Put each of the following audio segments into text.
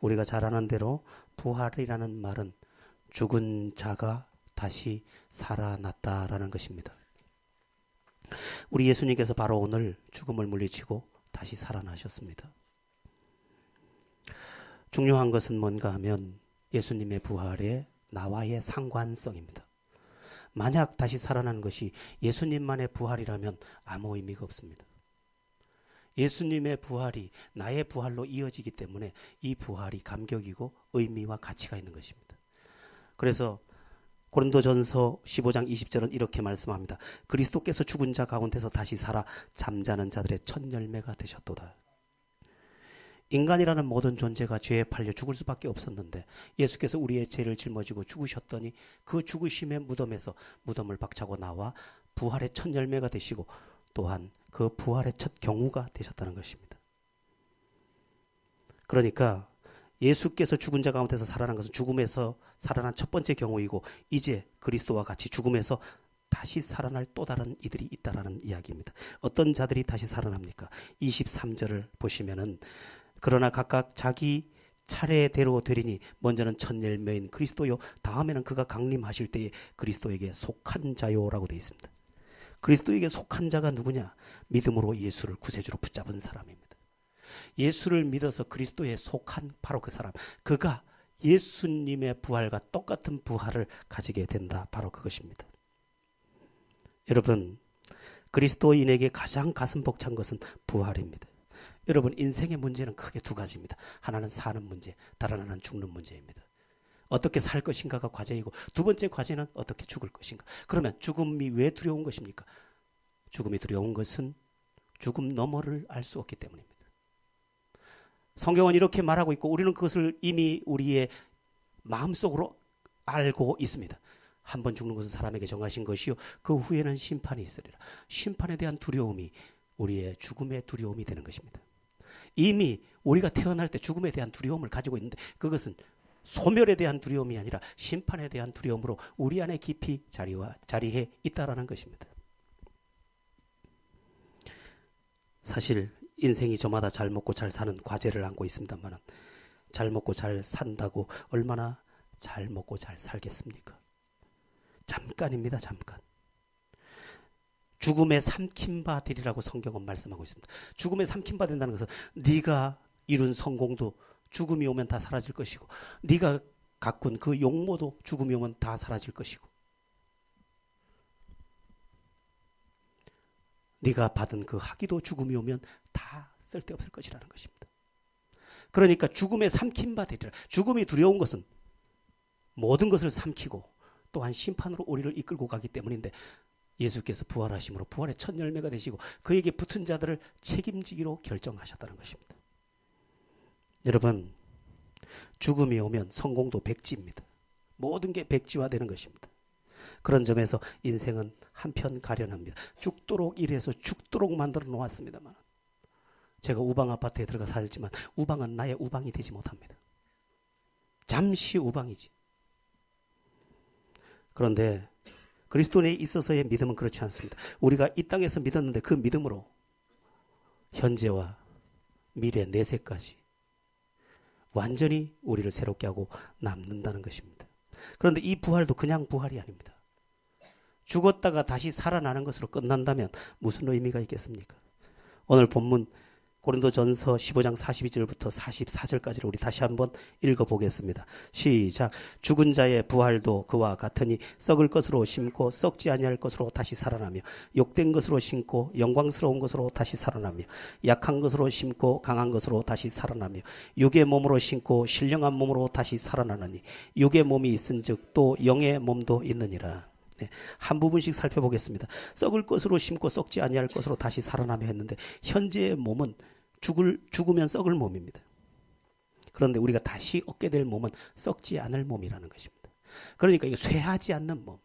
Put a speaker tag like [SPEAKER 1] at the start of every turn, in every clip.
[SPEAKER 1] 우리가 잘 아는 대로 부활이라는 말은 죽은 자가 다시 살아났다라는 것입니다. 우리 예수님께서 바로 오늘 죽음을 물리치고 다시 살아나셨습니다. 중요한 것은 뭔가 하면 예수님의 부활에 나와의 상관성입니다. 만약 다시 살아난 것이 예수님만의 부활이라면 아무 의미가 없습니다. 예수님의 부활이 나의 부활로 이어지기 때문에 이 부활이 감격이고 의미와 가치가 있는 것입니다. 그래서 고린도전서 15장 20절은 이렇게 말씀합니다. 그리스도께서 죽은 자 가운데서 다시 살아 잠자는 자들의 첫 열매가 되셨도다. 인간이라는 모든 존재가 죄에 팔려 죽을 수밖에 없었는데 예수께서 우리의 죄를 짊어지고 죽으셨더니 그 죽으심의 무덤에서 무덤을 박차고 나와 부활의 첫 열매가 되시고 또한 그 부활의 첫 경우가 되셨다는 것입니다. 그러니까 예수께서 죽은 자 가운데서 살아난 것은 죽음에서 살아난 첫 번째 경우이고 이제 그리스도와 같이 죽음에서 다시 살아날 또 다른 이들이 있다라는 이야기입니다. 어떤 자들이 다시 살아납니까? 23절을 보시면은 그러나 각각 자기 차례대로 되리니 먼저는 첫 열매인 그리스도요 다음에는 그가 강림하실 때에 그리스도에게 속한 자요라고 되어 있습니다. 그리스도에게 속한 자가 누구냐? 믿음으로 예수를 구세주로 붙잡은 사람입니다. 예수를 믿어서 그리스도에 속한 바로 그 사람. 그가 예수님의 부활과 똑같은 부활을 가지게 된다. 바로 그것입니다. 여러분, 그리스도인에게 가장 가슴 벅찬 것은 부활입니다. 여러분, 인생의 문제는 크게 두 가지입니다. 하나는 사는 문제, 다른 하나는 죽는 문제입니다. 어떻게 살 것인가가 과제이고 두 번째 과제는 어떻게 죽을 것인가. 그러면 죽음이 왜 두려운 것입니까? 죽음이 두려운 것은 죽음 너머를 알 수 없기 때문입니다. 성경은 이렇게 말하고 있고 우리는 그것을 이미 우리의 마음속으로 알고 있습니다. 한 번 죽는 것은 사람에게 정하신 것이요. 그 후에는 심판이 있으리라. 심판에 대한 두려움이 우리의 죽음의 두려움이 되는 것입니다. 이미 우리가 태어날 때 죽음에 대한 두려움을 가지고 있는데 그것은 소멸에 대한 두려움이 아니라 심판에 대한 두려움으로 우리 안에 깊이 자리와 자리해 있다라는 것입니다. 사실 인생이 저마다 잘 먹고 잘 사는 과제를 안고 있습니다만은 잘 먹고 잘 산다고 얼마나 잘 먹고 잘 살겠습니까? 잠깐입니다, 잠깐. 죽음에 삼킨 바 되리라고 성경은 말씀하고 있습니다. 죽음에 삼킨 바 된다는 것은 네가 이룬 성공도 죽음이 오면 다 사라질 것이고 네가 가꾼 그 용모도 죽음이 오면 다 사라질 것이고 네가 받은 그 학위도 죽음이 오면 다 쓸데없을 것이라는 것입니다. 그러니까 죽음에 삼킨 바 되리라. 죽음이 두려운 것은 모든 것을 삼키고 또한 심판으로 우리를 이끌고 가기 때문인데 예수께서 부활하심으로 부활의 첫 열매가 되시고 그에게 붙은 자들을 책임지기로 결정하셨다는 것입니다. 여러분, 죽음이 오면 성공도 백지입니다. 모든 게 백지화되는 것입니다. 그런 점에서 인생은 한편 가련합니다. 죽도록 일해서 죽도록 만들어 놓았습니다만 제가 우방 아파트에 들어가 살지만 우방은 나의 우방이 되지 못합니다. 잠시 우방이지. 그런데 그리스도인에 있어서의 믿음은 그렇지 않습니다. 우리가 이 땅에서 믿었는데 그 믿음으로 현재와 미래 내세까지 완전히 우리를 새롭게 하고 남는다는 것입니다. 그런데 이 부활도 그냥 부활이 아닙니다. 죽었다가 다시 살아나는 것으로 끝난다면 무슨 의미가 있겠습니까? 오늘 본문 고린도전서 15장 42절부터 44절까지를 우리 다시 한번 읽어 보겠습니다. 시작. 죽은 자의 부활도 그와 같으니 썩을 것으로 심고 썩지 아니할 것으로 다시 살아나며 욕된 것으로 심고 영광스러운 것으로 다시 살아나며 약한 것으로 심고 강한 것으로 다시 살아나며 육의 몸으로 심고 신령한 몸으로 다시 살아나느니 육의 몸이 있은즉 또 영의 몸도 있느니라. 네, 한 부분씩 살펴보겠습니다. 썩을 것으로 심고 썩지 아니할 것으로 다시 살아나며 했는데 현재의 몸은 죽을 죽으면 썩을 몸입니다. 그런데 우리가 다시 얻게 될 몸은 썩지 않을 몸이라는 것입니다. 그러니까 이게 쇠하지 않는 몸,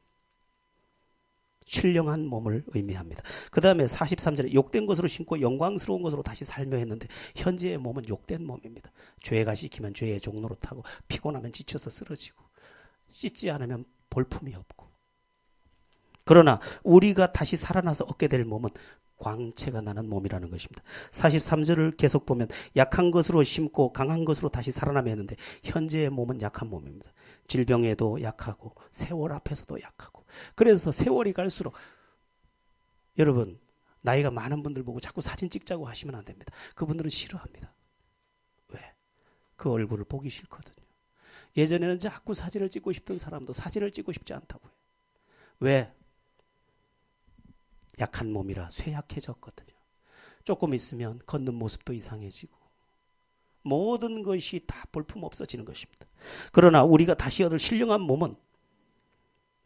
[SPEAKER 1] 신령한 몸을 의미합니다. 그 다음에 43절에 욕된 것으로 심고 영광스러운 것으로 다시 살며 했는데 현재의 몸은 욕된 몸입니다. 죄가 시키면 죄의 종로로 타고 피곤하면 지쳐서 쓰러지고 씻지 않으면 볼품이 없고 그러나 우리가 다시 살아나서 얻게 될 몸은 광채가 나는 몸이라는 것입니다. 43절을 계속 보면 약한 것으로 심고 강한 것으로 다시 살아나며 했는데 현재의 몸은 약한 몸입니다. 질병에도 약하고 세월 앞에서도 약하고 그래서 세월이 갈수록 여러분 나이가 많은 분들 보고 자꾸 사진 찍자고 하시면 안 됩니다. 그분들은 싫어합니다. 왜? 그 얼굴을 보기 싫거든요. 예전에는 자꾸 사진을 찍고 싶던 사람도 사진을 찍고 싶지 않다고요. 왜? 약한 몸이라 쇠약해졌거든요. 조금 있으면 걷는 모습도 이상해지고 모든 것이 다 볼품 없어지는 것입니다. 그러나 우리가 다시 얻을 신령한 몸은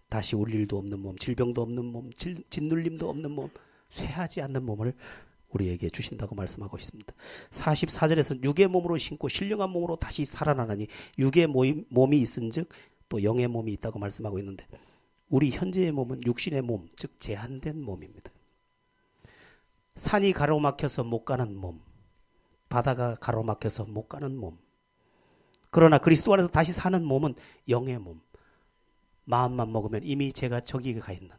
[SPEAKER 1] 다시 울 일도 없는 몸, 질병도 없는 몸, 질, 짓눌림도 없는 몸, 쇠하지 않는 몸을 우리에게 주신다고 말씀하고 있습니다. 44절에서 육의 몸으로 신고 신령한 몸으로 다시 살아나니 육의 몸이 있은즉 또 영의 몸이 있다고 말씀하고 있는데 우리 현재의 몸은 육신의 몸, 즉 제한된 몸입니다. 산이 가로막혀서 못 가는 몸, 바다가 가로막혀서 못 가는 몸. 그러나 그리스도 안에서 다시 사는 몸은 영의 몸. 마음만 먹으면 이미 제가 저기에 가 있는,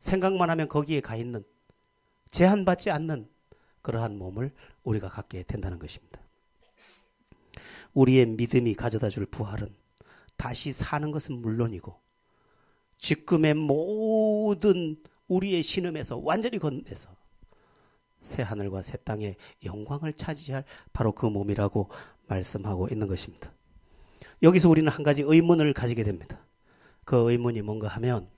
[SPEAKER 1] 생각만 하면 거기에 가 있는, 제한받지 않는 그러한 몸을 우리가 갖게 된다는 것입니다. 우리의 믿음이 가져다 줄 부활은 다시 사는 것은 물론이고, 지금의 모든 우리의 신음에서 완전히 건너서 새 하늘과 새 땅의 영광을 차지할 바로 그 몸이라고 말씀하고 있는 것입니다. 여기서 우리는 한 가지 의문을 가지게 됩니다. 그 의문이 뭔가 하면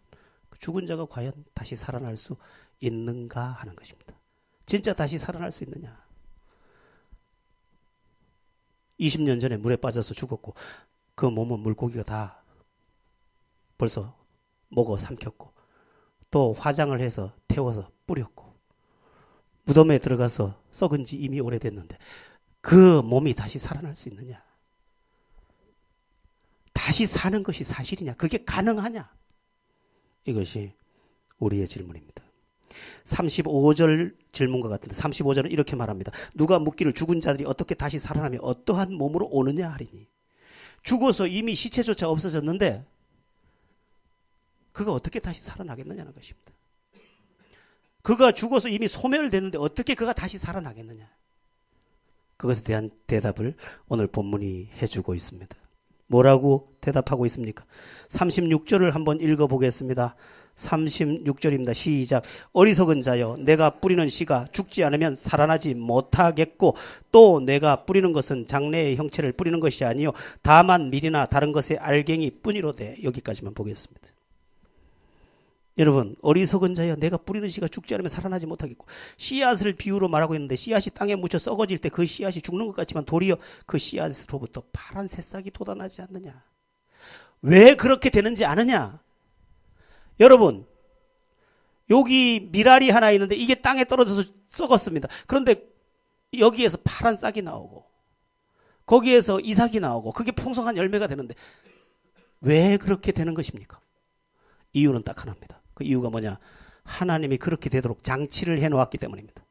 [SPEAKER 1] 죽은 자가 과연 다시 살아날 수 있는가 하는 것입니다. 진짜 다시 살아날 수 있느냐? 20년 전에 물에 빠져서 죽었고 그 몸은 물고기가 다 벌써 먹어 삼켰고 또 화장을 해서 태워서 뿌렸고 무덤에 들어가서 썩은 지 이미 오래됐는데 그 몸이 다시 살아날 수 있느냐? 다시 사는 것이 사실이냐? 그게 가능하냐? 이것이 우리의 질문입니다. 35절 질문과 같은데 35절은 이렇게 말합니다. 누가 묻기를 죽은 자들이 어떻게 다시 살아나며 어떠한 몸으로 오느냐 하리니 죽어서 이미 시체조차 없어졌는데 그가 어떻게 다시 살아나겠느냐는 것입니다. 그가 죽어서 이미 소멸됐는데 어떻게 그가 다시 살아나겠느냐? 그것에 대한 대답을 오늘 본문이 해주고 있습니다. 뭐라고 대답하고 있습니까? 36절을 한번 읽어보겠습니다. 36절입니다. 시작. 어리석은 자여, 내가 뿌리는 씨가 죽지 않으면 살아나지 못하겠고, 또 내가 뿌리는 것은 장래의 형체를 뿌리는 것이 아니요 다만 밀이나 다른 것의 알갱이 뿐이로되 여기까지만 보겠습니다. 여러분 어리석은 자여 내가 뿌리는 씨가 죽지 않으면 살아나지 못하겠고 씨앗을 비유로 말하고 있는데 씨앗이 땅에 묻혀 썩어질 때 그 씨앗이 죽는 것 같지만 도리어 그 씨앗으로부터 파란 새싹이 돋아나지 않느냐? 왜 그렇게 되는지 아느냐? 여러분 여기 미랄이 하나 있는데 이게 땅에 떨어져서 썩었습니다. 그런데 여기에서 파란 싹이 나오고 거기에서 이삭이 나오고 그게 풍성한 열매가 되는데 왜 그렇게 되는 것입니까? 이유는 딱 하나입니다 그 이유가 뭐냐? 하나님이 그렇게 되도록 장치를 해 놓았기 때문입니다.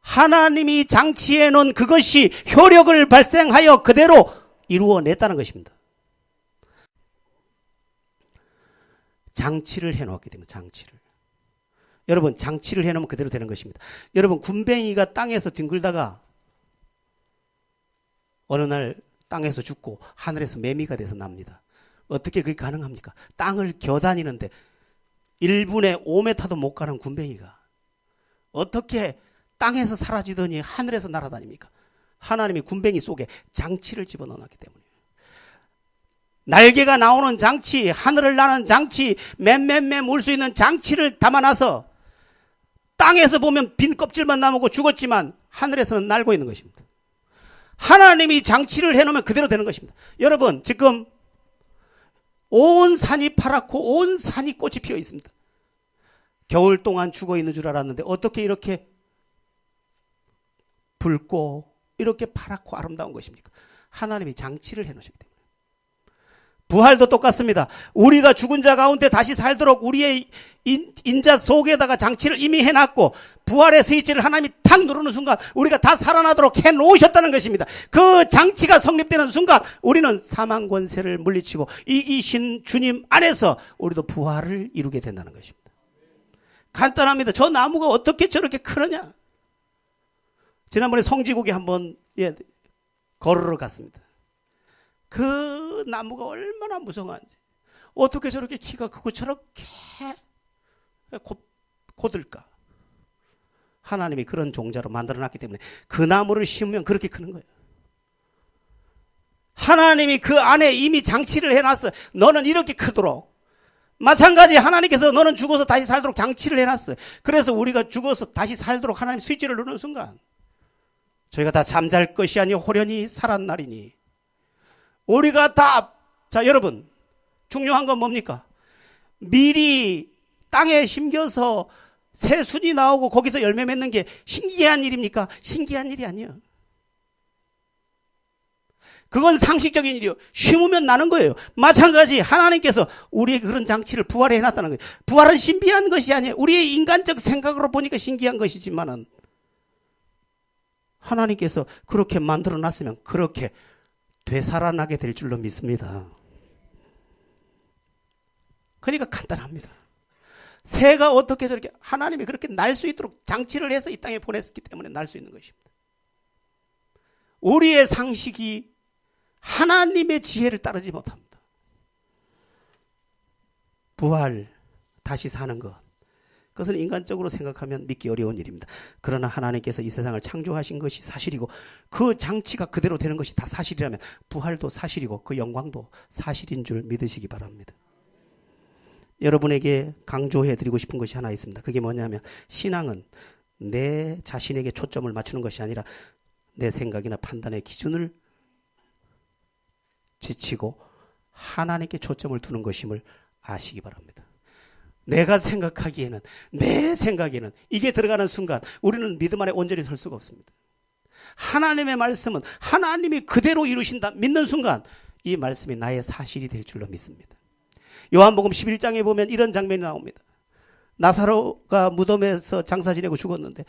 [SPEAKER 1] 하나님이 장치해 놓은 그것이 효력을 발생하여 그대로 이루어냈다는 것입니다. 장치를 해 놓았기 때문에 장치를. 여러분 장치를 해 놓으면 그대로 되는 것입니다. 여러분 군뱅이가 땅에서 뒹굴다가 어느 날 땅에서 죽고 하늘에서 매미가 돼서 납니다. 어떻게 그게 가능합니까? 땅을 겨다니는데 1분에 5m도 못 가는 군뱅이가 어떻게 땅에서 사라지더니 하늘에서 날아다닙니까? 하나님이 군뱅이 속에 장치를 집어넣었기 때문이에요. 날개가 나오는 장치, 하늘을 나는 장치, 맴맴매 물수 있는 장치를 담아놔서 땅에서 보면 빈 껍질만 남고 죽었지만 하늘에서는 날고 있는 것입니다. 하나님이 장치를 해놓으면 그대로 되는 것입니다. 여러분, 지금 온 산이 파랗고 온 산이 꽃이 피어 있습니다. 겨울 동안 죽어 있는 줄 알았는데 어떻게 이렇게 붉고 이렇게 파랗고 아름다운 것입니까? 하나님이 장치를 해 놓으셨기. 부활도 똑같습니다. 우리가 죽은 자 가운데 다시 살도록 우리의 인, 자 속에다가 장치를 이미 해놨고 부활의 스위치를 하나님이 탁 누르는 순간 우리가 다 살아나도록 해놓으셨다는 것입니다. 그 장치가 성립되는 순간 우리는 사망 권세를 물리치고 이 이신 주님 안에서 우리도 부활을 이루게 된다는 것입니다. 간단합니다. 저 나무가 어떻게 저렇게 크느냐? 지난번에 성지국에 한번 예, 걸으러 갔습니다. 그 나무가 얼마나 무성한지 어떻게 저렇게 키가 크고 저렇게 고, 고들까? 하나님이 그런 종자로 만들어놨기 때문에 그 나무를 심으면 그렇게 크는 거예요. 하나님이 그 안에 이미 장치를 해놨어. 너는 이렇게 크도록. 마찬가지 하나님께서 너는 죽어서 다시 살도록 장치를 해놨어. 그래서 우리가 죽어서 다시 살도록 하나님 스위치를 누르는 순간 저희가 다 잠잘 것이 아니 호련히 살았나리니 우리가 다 자 여러분 중요한 건 뭡니까? 미리 땅에 심겨서 새순이 나오고 거기서 열매 맺는 게 신기한 일입니까? 신기한 일이 아니에요. 그건 상식적인 일이요. 심으면 나는 거예요. 마찬가지 하나님께서 우리에게 그런 장치를 부활해 놨다는 거예요. 부활은 신비한 것이 아니에요. 우리의 인간적 생각으로 보니까 신기한 것이지만은 하나님께서 그렇게 만들어 놨으면 그렇게 되살아나게 될 줄로 믿습니다. 그러니까 간단합니다. 새가 어떻게 저렇게 하나님이 그렇게 날 수 있도록 장치를 해서 이 땅에 보냈기 때문에 날 수 있는 것입니다. 우리의 상식이 하나님의 지혜를 따르지 못합니다. 부활, 다시 사는 것. 그것은 인간적으로 생각하면 믿기 어려운 일입니다. 그러나 하나님께서 이 세상을 창조하신 것이 사실이고 그 장치가 그대로 되는 것이 다 사실이라면 부활도 사실이고 그 영광도 사실인 줄 믿으시기 바랍니다. 여러분에게 강조해 드리고 싶은 것이 하나 있습니다. 그게 뭐냐면 신앙은 내 자신에게 초점을 맞추는 것이 아니라 내 생각이나 판단의 기준을 지치고 하나님께 초점을 두는 것임을 아시기 바랍니다. 내가 생각하기에는 내 생각에는 이게 들어가는 순간 우리는 믿음 안에 온전히 설 수가 없습니다. 하나님의 말씀은 하나님이 그대로 이루신다 믿는 순간 이 말씀이 나의 사실이 될 줄로 믿습니다. 요한복음 11장에 보면 이런 장면이 나옵니다. 나사로가 무덤에서 장사 지내고 죽었는데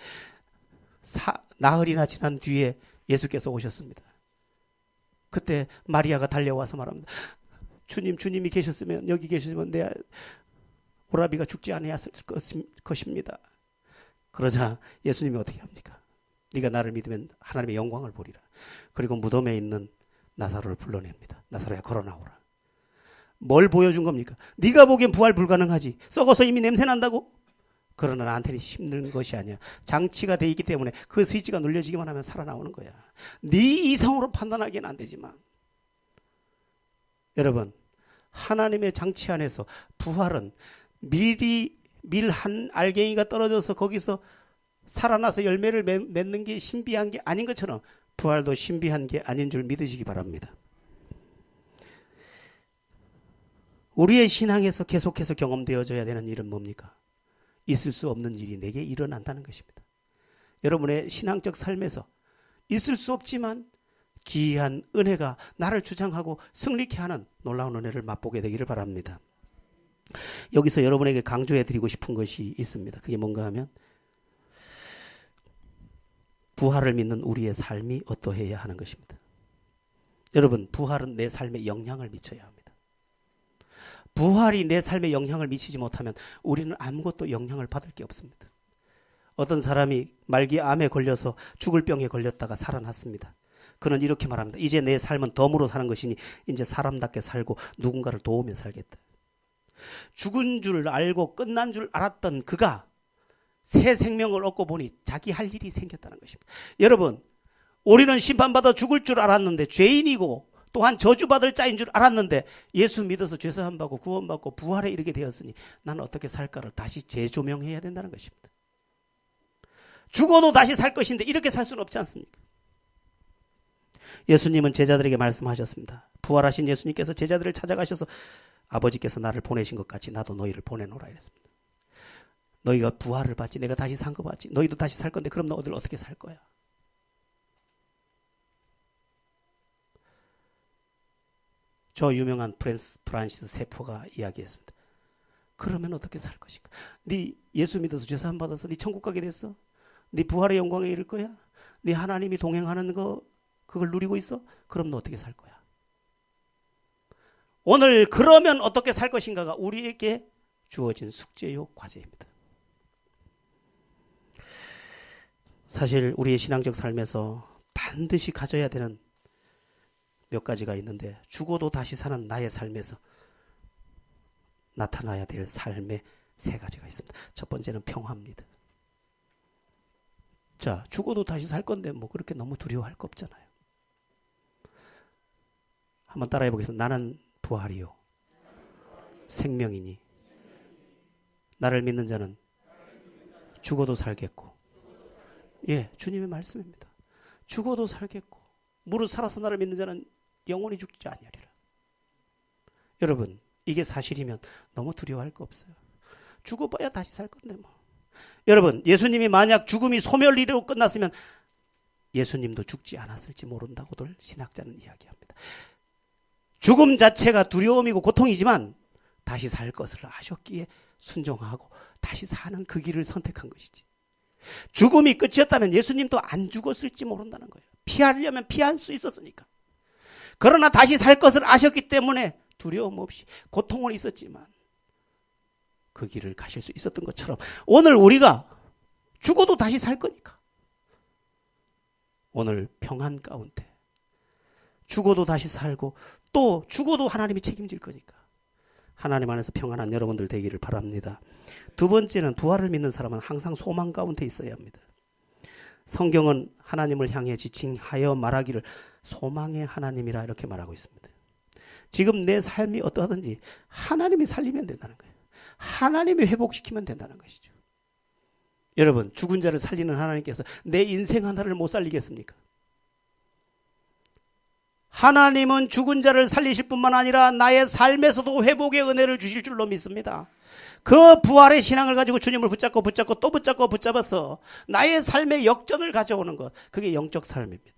[SPEAKER 1] 사, 나흘이나 지난 뒤에 예수께서 오셨습니다. 그때 마리아가 달려와서 말합니다. 주님, 주님이 계셨으면 여기 계시면 내 오라비가 죽지 아니었을 것입니다. 그러자 예수님이 어떻게 합니까? 네가 나를 믿으면 하나님의 영광을 보리라. 그리고 무덤에 있는 나사로를 불러냅니다. 나사로야 걸어 나오라. 뭘 보여준 겁니까? 네가 보기엔 부활 불가능하지. 썩어서 이미 냄새 난다고? 그러나 나한테는 힘든 것이 아니야. 장치가 돼 있기 때문에 그 스위치가 눌려지기만 하면 살아나오는 거야. 네 이성으로 판단하기는 안 되지만 여러분 하나님의 장치 안에서 부활은 밀이 밀 한 알갱이가 떨어져서 거기서 살아나서 열매를 맺는 게 신비한 게 아닌 것처럼 부활도 신비한 게 아닌 줄 믿으시기 바랍니다. 우리의 신앙에서 계속해서 경험되어져야 되는 일은 뭡니까? 있을 수 없는 일이 내게 일어난다는 것입니다. 여러분의 신앙적 삶에서 있을 수 없지만 기이한 은혜가 나를 주장하고 승리케 하는 놀라운 은혜를 맛보게 되기를 바랍니다. 여기서 여러분에게 강조해 드리고 싶은 것이 있습니다. 그게 뭔가 하면 부활을 믿는 우리의 삶이 어떠해야 하는 것입니다. 여러분, 부활은 내 삶에 영향을 미쳐야 합니다. 부활이 내 삶에 영향을 미치지 못하면 우리는 아무것도 영향을 받을 게 없습니다. 어떤 사람이 말기 암에 걸려서 죽을 병에 걸렸다가 살아났습니다. 그는 이렇게 말합니다. 이제 내 삶은 덤으로 사는 것이니 이제 사람답게 살고 누군가를 도우며 살겠다. 죽은 줄 알고 끝난 줄 알았던 그가 새 생명을 얻고 보니 자기 할 일이 생겼다는 것입니다. 여러분, 우리는 심판받아 죽을 줄 알았는데 죄인이고 또한 저주받을 자인 줄 알았는데 예수 믿어서 죄사함 받고 구원받고 부활에 이르게 되었으니 나는 어떻게 살까를 다시 재조명해야 된다는 것입니다. 죽어도 다시 살 것인데 이렇게 살 수는 없지 않습니까? 예수님은 제자들에게 말씀하셨습니다. 부활하신 예수님께서 제자들을 찾아가셔서 아버지께서 나를 보내신 것 같이 나도 너희를 보내노라 이랬습니다. 너희가 부활을 받지 내가 다시 산 거 받지 너희도 다시 살 건데 그럼 너희들 어떻게 살 거야? 저 유명한 프랜스 프란시스 세포가 이야기했습니다. 그러면 어떻게 살 것인가? 네 예수 믿어서 죄 사함 받아서 네 천국 가게 됐어? 네 부활의 영광에 이를 거야? 네 하나님이 동행하는 거 그걸 누리고 있어? 그럼 너 어떻게 살 거야? 오늘 그러면 어떻게 살 것인가가 우리에게 주어진 숙제요 과제입니다. 사실 우리의 신앙적 삶에서 반드시 가져야 되는 몇 가지가 있는데 죽어도 다시 사는 나의 삶에서 나타나야 될 삶의 세 가지가 있습니다. 첫 번째는 평화입니다. 자, 죽어도 다시 살 건데 뭐 그렇게 너무 두려워할 거 없잖아요. 한번 따라해 보겠습니다. 나는 부활이요. 생명이니. 나를 믿는 자는 죽어도 살겠고. 예, 주님의 말씀입니다. 죽어도 살겠고. 무릇 살아서 나를 믿는 자는 영원히 죽지 아니하리라. 여러분, 이게 사실이면 너무 두려워할 거 없어요. 죽어봐야 다시 살 건데 뭐. 여러분, 예수님이 만약 죽음이 소멸리로 끝났으면 예수님도 죽지 않았을지 모른다고들 신학자는 이야기합니다. 죽음 자체가 두려움이고 고통이지만 다시 살 것을 아셨기에 순종하고 다시 사는 그 길을 선택한 것이지. 죽음이 끝이었다면 예수님도 안 죽었을지 모른다는 거예요. 피하려면 피할 수 있었으니까. 그러나 다시 살 것을 아셨기 때문에 두려움 없이 고통은 있었지만 그 길을 가실 수 있었던 것처럼 오늘 우리가 죽어도 다시 살 거니까 오늘 평안 가운데 죽어도 다시 살고 또 죽어도 하나님이 책임질 거니까 하나님 안에서 평안한 여러분들 되기를 바랍니다. 두 번째는 부활을 믿는 사람은 항상 소망 가운데 있어야 합니다. 성경은 하나님을 향해 지칭하여 말하기를 소망의 하나님이라 이렇게 말하고 있습니다. 지금 내 삶이 어떠하든지 하나님이 살리면 된다는 거예요. 하나님이 회복시키면 된다는 것이죠. 여러분, 죽은 자를 살리는 하나님께서 내 인생 하나를 못 살리겠습니까? 하나님은 죽은 자를 살리실 뿐만 아니라 나의 삶에서도 회복의 은혜를 주실 줄로 믿습니다. 그 부활의 신앙을 가지고 주님을 붙잡고 붙잡고 또 붙잡고 붙잡아서 나의 삶의 역전을 가져오는 것. 그게 영적 삶입니다.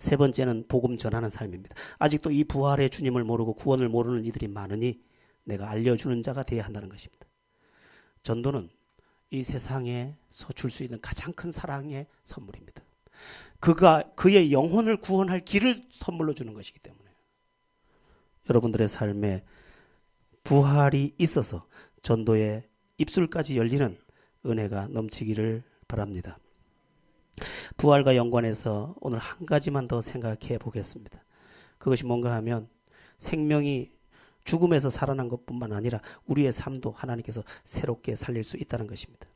[SPEAKER 1] 세 번째는 복음 전하는 삶입니다. 아직도 이 부활의 주님을 모르고 구원을 모르는 이들이 많으니 내가 알려주는 자가 되어야 한다는 것입니다. 전도는 이 세상에서 줄 수 있는 가장 큰 사랑의 선물입니다. 그가 그의 영혼을 구원할 길을 선물로 주는 것이기 때문에 여러분들의 삶에 부활이 있어서 전도의 입술까지 열리는 은혜가 넘치기를 바랍니다. 부활과 연관해서 오늘 한 가지만 더 생각해 보겠습니다. 그것이 뭔가 하면 생명이 죽음에서 살아난 것뿐만 아니라 우리의 삶도 하나님께서 새롭게 살릴 수 있다는 것입니다.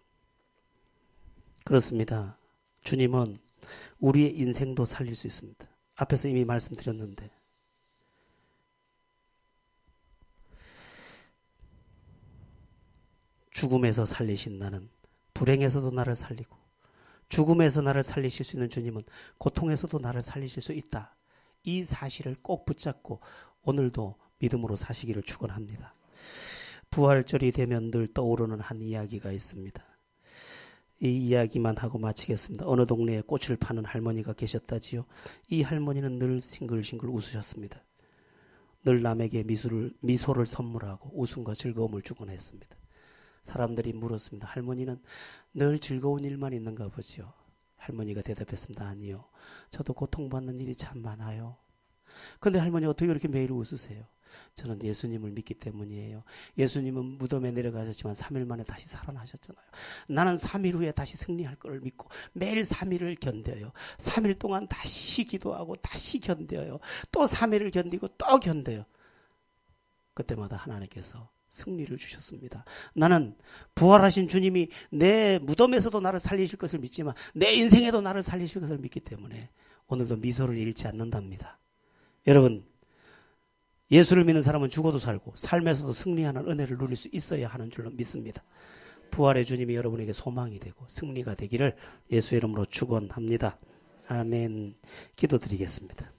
[SPEAKER 1] 그렇습니다. 주님은 우리의 인생도 살릴 수 있습니다. 앞에서 이미 말씀드렸는데 죽음에서 살리신 나는 불행에서도 나를 살리고 죽음에서 나를 살리실 수 있는 주님은 고통에서도 나를 살리실 수 있다. 이 사실을 꼭 붙잡고 오늘도 믿음으로 사시기를 축원합니다. 부활절이 되면 늘 떠오르는 한 이야기가 있습니다. 이 이야기만 하고 마치겠습니다. 어느 동네에 꽃을 파는 할머니가 계셨다지요. 이 할머니는 늘 싱글싱글 웃으셨습니다. 늘 남에게 미술을, 미소를 선물하고 웃음과 즐거움을 주곤 했습니다. 사람들이 물었습니다. 할머니는 늘 즐거운 일만 있는가 보지요. 할머니가 대답했습니다. 아니요. 저도 고통받는 일이 참 많아요. 근데 할머니 어떻게 그렇게 매일 웃으세요? 저는 예수님을 믿기 때문이에요. 예수님은 무덤에 내려가셨지만 3일 만에 다시 살아나셨잖아요. 나는 3일 후에 다시 승리할 걸 믿고 매일 3일을 견뎌요. 3일 동안 다시 기도하고 다시 견뎌요. 또 3일을 견디고 또 견뎌요. 그때마다 하나님께서 승리를 주셨습니다. 나는 부활하신 주님이 내 무덤에서도 나를 살리실 것을 믿지만 내 인생에도 나를 살리실 것을 믿기 때문에 오늘도 미소를 잃지 않는답니다. 여러분, 예수를 믿는 사람은 죽어도 살고 삶에서도 승리하는 은혜를 누릴 수 있어야 하는 줄로 믿습니다. 부활의 주님이 여러분에게 소망이 되고 승리가 되기를 예수 이름으로 축원합니다. 아멘. 기도드리겠습니다.